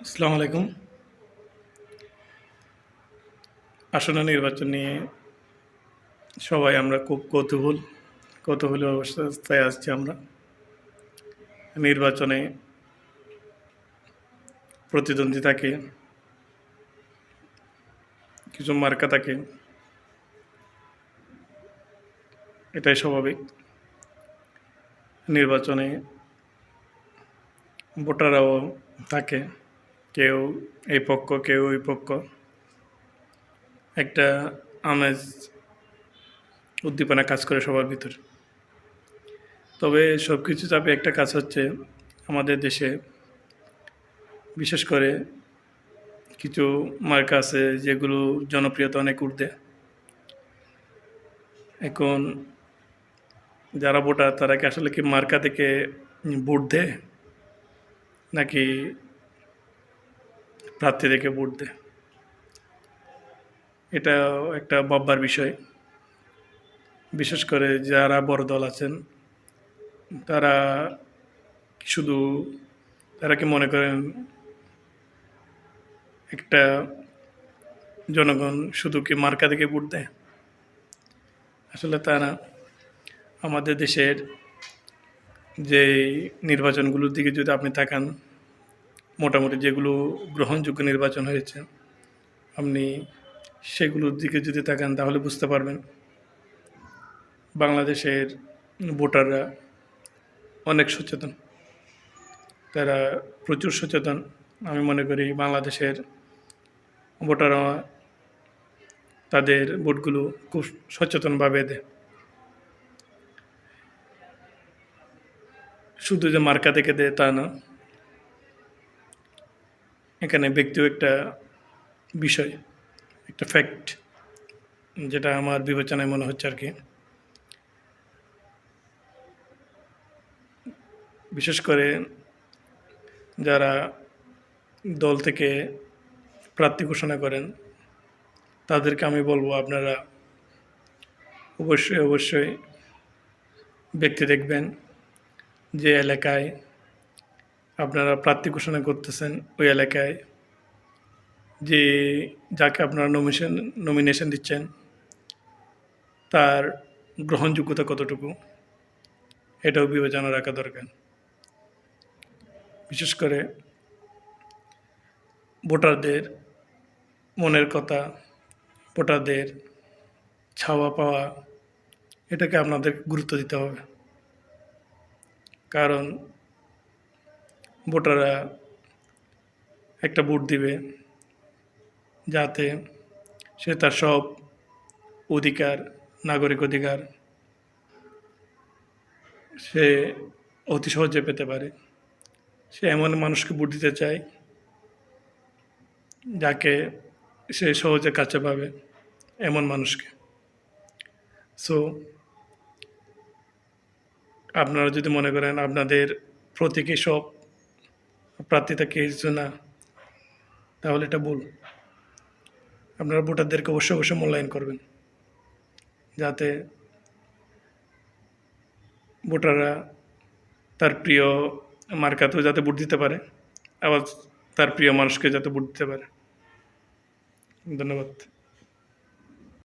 আসসালামু আলাইকুম। আসন্ন নির্বাচন নিয়ে সবাই আমরা খুব কৌতূহল কৌতূহল অবস্থায় আসছি আমরা। নির্বাচনে প্রতিদ্বন্দ্বী থাকে, কিছু মার্কা থাকে। এটাই স্বাভাবিক। নির্বাচনে ভোটাররাও থাকে। কেউ এই পক্ষ, কেউ ওই পক্ষ। একটা আমেজ উদ্দীপনা কাজ করে সবার ভিতরে। তবে সব কিছু চাপে একটা কাজ হচ্ছে আমাদের দেশে বিশেষ করে কিছু মার্কা আছে যেগুলো জনপ্রিয়তা অনেক ঊর্ধ্বে। এখন যারা ভোটার, তারা কি আসলে কি মার্কা থেকে ভোট দেয়? নাকি প্রার্থী থেকে ভোট দেয়। এটা একটা ভাববার বিষয়। বিশেষ করে যারা বড় দল আছেন, তারা শুধু, তারা কি মনে করেন একটা জনগণ শুধু কি মার্কা থেকে ভোট দেয়? আসলে তা না। আমাদের দেশের যে নির্বাচনগুলোর দিকে যদি আপনি তাকান মোটামুটি যেগুলো গ্রহণযোগ্য নির্বাচন হয়েছে, আপনি সেগুলোর দিকে যদি তাকান তাহলে বুঝতে পারবেন। বাংলাদেশের ভোটাররা অনেক সচেতন। তারা প্রচুর সচেতন। আমি মনে করি বাংলাদেশের ভোটাররা তাদের ভোটগুলো খুব সচেতনভাবে দেয়। শুধু যে মার্কা থেকে দেয় তা না এখানে ব্যক্তিও একটা বিষয়, একটা ফ্যাক্ট যেটা আমার বিবেচনায় মনে হচ্ছে আর কি বিশেষ করে যারা দল থেকে প্রার্থী ঘোষণা করেন, তাদেরকে আমি বলব আপনারা অবশ্যই অবশ্যই ব্যক্তি দেখবেন যে এলাকায় আপনারা প্রার্থী ঘোষণা করতেছেন ওই এলাকায় যে যাকে আপনারা নমিনেশন নমিনেশন দিচ্ছেন, তার গ্রহণযোগ্যতা কতটুকু এটাও বিবেচনা রাখা দরকার। বিশেষ করে ভোটারদের মনের কথা, ভোটারদের ছাওয়া পাওয়া, এটাকে আপনাদের গুরুত্ব দিতে হবে। কারণ ভোটাররা একটা ভোট দিবে যাতে সে তার সব অধিকার, নাগরিক অধিকার সে অতি সহজে পেতে পারে। সে এমন মানুষকে ভোট দিতে চায় যাকে সে সহজে কাছে পাবে এমন মানুষকে। সো আপনারা যদি মনে করেন আপনাদের প্রতীকী সব প্রার্থী কে কিছু না, তাহলে এটা ভুল। আপনারা ভোটারদেরকে অবশ্যই অবশ্যই মূল্যায়ন করবেন, যাতে ভোটাররা তার প্রিয় মার্কাতেও যাতে ভোট দিতে পারে, আবার তার প্রিয় মানুষকে যাতে ভোট দিতে পারে। ধন্যবাদ।